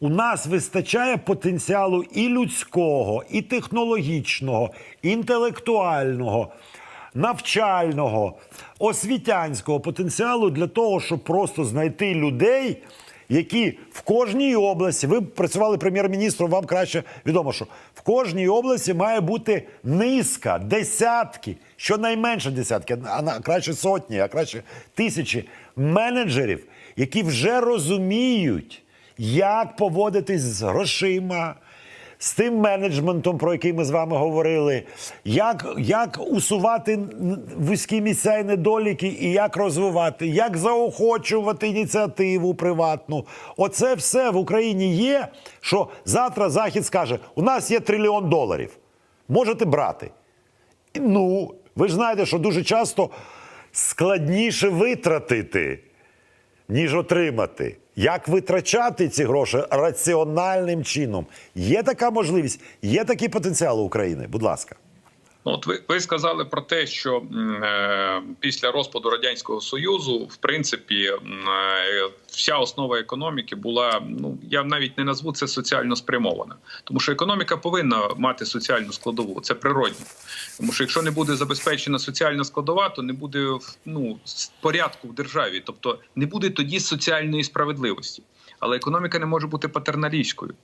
у нас вистачає потенціалу і людського, і технологічного, інтелектуального, навчального, освітянського потенціалу для того, щоб просто знайти людей, які в кожній області, ви працювали прем'єр-міністром, вам краще відомо, що в кожній області має бути низка, десятки, щонайменше десятки, а краще сотні, а краще тисячі менеджерів, які вже розуміють, як поводитись з грошима. З тим менеджментом, про який ми з вами говорили, як, як усувати вузькі місця і недоліки, і як розвивати, як заохочувати ініціативу приватну. Оце все в Україні є. Що завтра Захід скаже: у нас є трильйон доларів. Можете брати. Ну, ви ж знаєте, що дуже часто складніше витратити, ніж отримати. Як витрачати ці гроші раціональним чином? Є така можливість, є такий потенціал у України. Будь ласка. Ну, От ви, ви сказали про те, що е, після розпаду радянського союзу, в принципі, е, вся основа економіки була. Ну я навіть не назву це соціально спрямована, тому що економіка повинна мати соціальну складову. Це природно. Тому що якщо не буде забезпечена соціальна складова, то не буде ну порядку в державі, тобто не буде тоді соціальної справедливості. Але економіка не може бути патерналістською.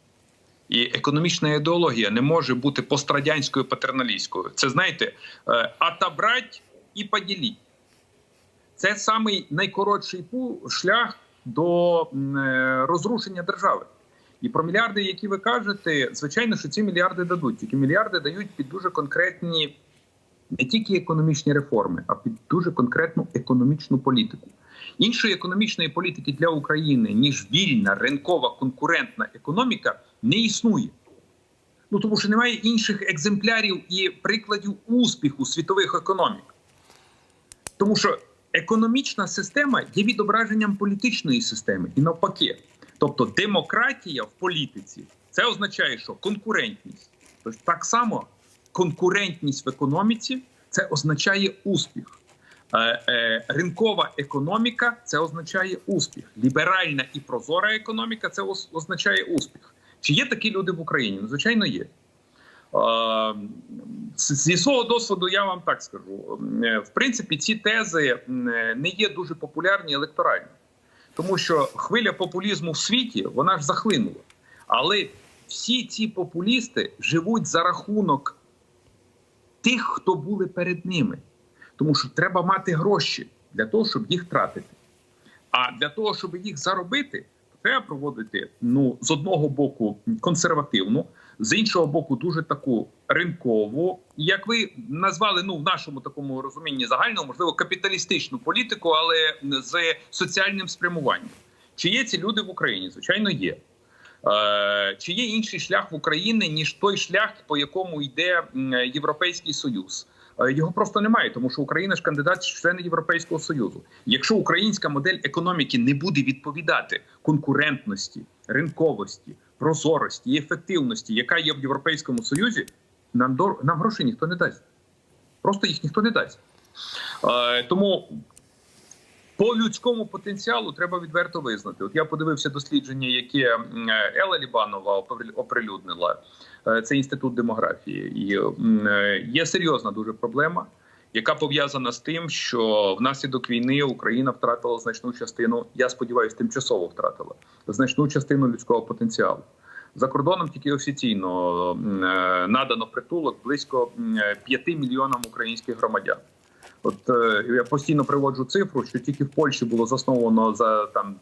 І економічна ідеологія не може бути пострадянською патерналістською. Це знаєте, е, отобрать і поділіть. Це самий найкоротший шлях до е, розрушення держави. І про мільярди, які ви кажете, звичайно, що ці мільярди дадуть. Тільки мільярди дають під дуже конкретні не тільки економічні реформи, а під дуже конкретну економічну політику. Іншої економічної політики для України ніж вільна ринкова конкурентна економіка не існує. Ну тому що немає інших екземплярів і прикладів успіху світових економік. Тому що економічна система є відображенням політичної системи і навпаки. Тобто демократія в політиці це означає, що конкурентність. Тобто так само конкурентність в економіці це означає успіх. Е, е, ринкова економіка це означає успіх. Ліберальна і прозора економіка це означає успіх. Чи є такі люди в Україні? Ну, звичайно, є. Зі свого досвіду я вам так скажу: Е, в принципі, ці тези е, не є дуже популярні електорально, тому що хвиля популізму в світі вона ж захлинула. Але всі ці популісти живуть за рахунок тих, хто були перед ними. Тому що треба мати гроші для того, щоб їх тратити. А для того, щоб їх заробити, треба проводити ну з одного боку консервативну, з іншого боку, дуже таку ринкову, як ви назвали, ну в нашому такому розумінні загальному, можливо, капіталістичну політику, але з соціальним спрямуванням. Чи є ці люди в Україні? Звичайно, є. Е, Чи є інший шлях в Україні, ніж той шлях, по якому йде Європейський Союз? Е, Його просто немає, тому що Україна ж кандидат члени Європейського Союзу. Якщо українська модель економіки не буде відповідати конкурентності, ринковості, прозорості і ефективності, яка є в Європейському Союзі, нам до нам грошей ніхто не дасть. Просто їх ніхто не дасть. Е, Тому по людському потенціалу треба відверто визнати. От я подивився дослідження, яке Ела Лібанова опри- оприлюднила. Е, Це інститут демографії, і е, є серйозна дуже проблема, яка пов'язана з тим, що внаслідок війни Україна втратила значну частину. Я сподіваюся, тимчасово втратила значну частину людського потенціалу. За кордоном тільки офіційно е, надано притулок близько 5 мільйонам українських громадян. От е, я постійно приводжу цифру, що тільки в Польщі було засновано за там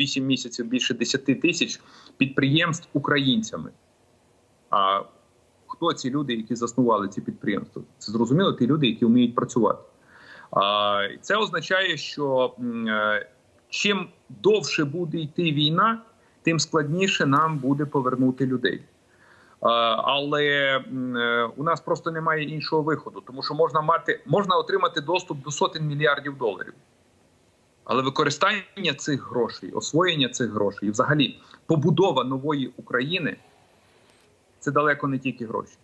8 місяців більше 10 тисяч підприємств українцями. А хто ці люди, які заснували ці підприємства? Це зрозуміло, ті люди, які вміють працювати. А це означає, що е, чим довше буде йти війна, тим складніше нам буде повернути людей. Е, Але е, у нас просто немає іншого виходу, тому що можна мати можна отримати доступ до сотень мільярдів доларів. Але використання цих грошей, освоєння цих грошей, взагалі побудова нової України це далеко не тільки гроші.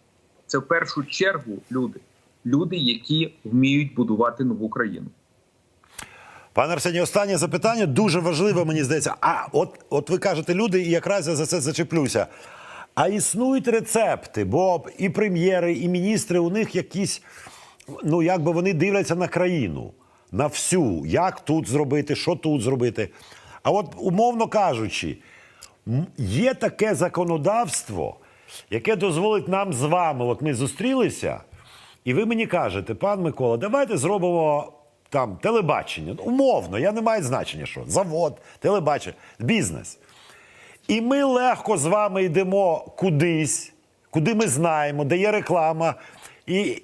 Це в першу чергу люди, люди, які вміють будувати нову країну. Пане Арсені, останнє запитання дуже важливе, мені здається. А от, от ви кажете, люди, і якраз я за це зачеплюся. А існують рецепти, бо і прем'єри, і міністри у них якісь, ну якби вони дивляться на країну, на всю, як тут зробити, що тут зробити. А от, умовно кажучи, є таке законодавство, яке дозволить нам з вами, от ми зустрілися, і ви мені кажете, пан Микола, давайте зробимо там телебачення. Ну, Умовно, я не маю значення, що завод, телебачення, бізнес. І ми легко з вами йдемо кудись, куди ми знаємо, де є реклама, і,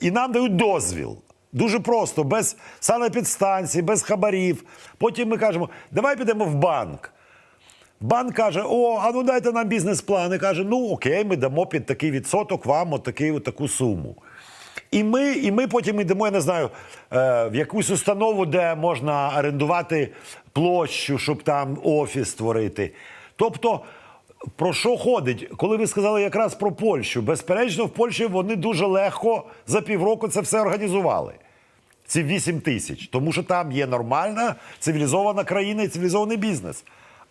і нам дають дозвіл. Дуже просто, без санепідстанцій, без хабарів. Потім ми кажемо, давай підемо в банк. Банк каже: О, а ну дайте нам бізнес-план. Каже, ну окей, ми дамо під такий відсоток вам от от таку суму. І ми, і ми потім йдемо, я не знаю, е, в якусь установу, де можна орендувати площу, щоб там офіс створити. Тобто, про що ходить? Коли ви сказали якраз про Польщу, безперечно, в Польщі вони дуже легко за півроку це все організували. Ці 8 тисяч, тому що там є нормальна цивілізована країна і цивілізований бізнес.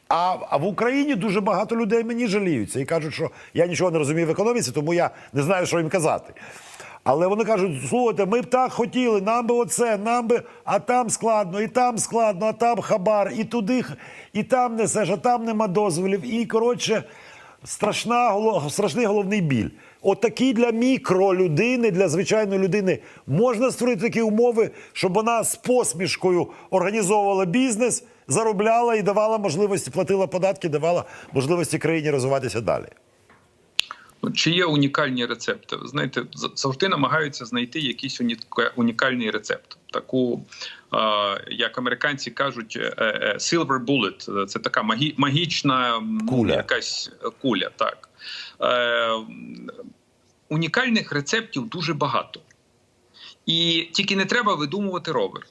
А, а в Україні дуже багато людей мені жаліються і кажуть, що я нічого не розумію в економіці, тому я не знаю, що їм казати. Але вони кажуть: слухайте, ми б так хотіли, нам би оце, нам би, а там складно, і там складно, а там хабар, і туди, і там несеш, а там нема дозволів. І коротше, страшна, страшний головний біль. От для мікролюдини, для звичайної людини можна створити такі умови, щоб вона з посмішкою організовувала бізнес, заробляла і давала можливості, платила податки, давала можливості країні розвиватися далі. Ну, Чи є унікальні рецепти? Ви Знаєте, завжди намагаються знайти якийсь унікальний рецепт. Таку, е, як американці кажуть, е, е, silver bullet. Це така магічна Куля. якась куля. Так. Е, унікальних рецептів дуже багато. І тільки не треба видумувати ровер.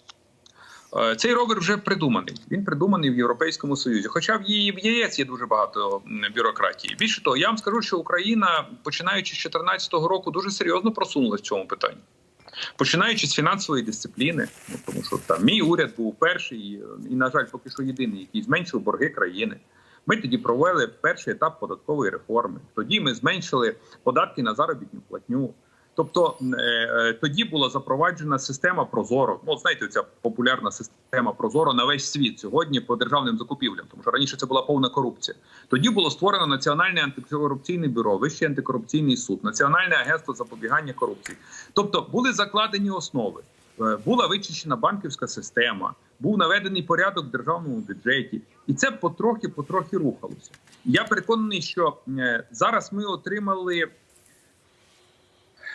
Е, Цей ровер вже придуманий. Він придуманий в Європейському Союзі. Хоча в її в ЄС є дуже багато бюрократії. Більше того, я вам скажу, що Україна, починаючи з 2014 року, дуже серйозно просунулася в цьому питанні. Починаючи з фінансової дисципліни, ну тому що там мій уряд був перший і, і, на жаль, поки що єдиний, який зменшив борги країни. Ми тоді провели перший етап податкової реформи. Тоді ми зменшили податки на заробітну платню. Тобто е, е, тоді була запроваджена система Прозоро. Ну, знаєте, ця популярна система Прозоро на весь світ сьогодні по державним закупівлям, тому що раніше це була повна корупція. Тоді було створено Національне антикорупційне бюро, Вищий антикорупційний суд, Національне агентство запобігання корупції. Тобто були закладені основи. Е, Була вичищена банківська система, був наведений порядок в державному бюджеті, і це потрохи потрохи рухалося. Я переконаний, що зараз ми отримали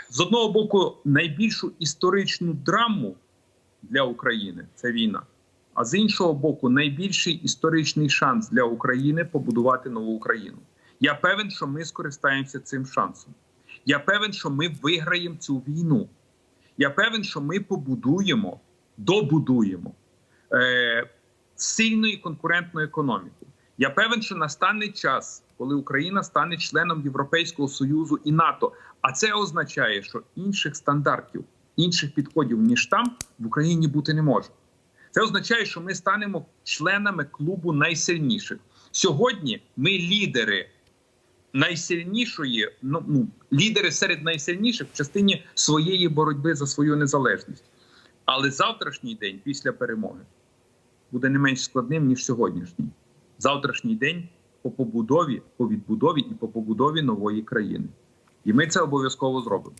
з одного боку найбільшу історичну драму для України це війна. А з іншого боку, найбільший історичний шанс для України побудувати нову Україну. Я певен, що ми скористаємося цим шансом. Я певен, що ми виграємо цю війну. Я певен, що ми побудуємо, добудуємо е, сильну і конкурентну економіку. Я певен, що настане час, коли Україна стане членом Європейського союзу і НАТО. А це означає, що інших стандартів, інших підходів ніж там в Україні бути не може. Це означає, що ми станемо членами клубу найсильніших. Сьогодні ми лідери найсильнішої, ну, ну лідери серед найсильніших в частині своєї боротьби за свою незалежність. Але завтрашній день після перемоги буде не менш складним ніж сьогоднішній. Завтрашній день по побудові, по відбудові і по побудові нової країни. І ми це обов'язково зробимо.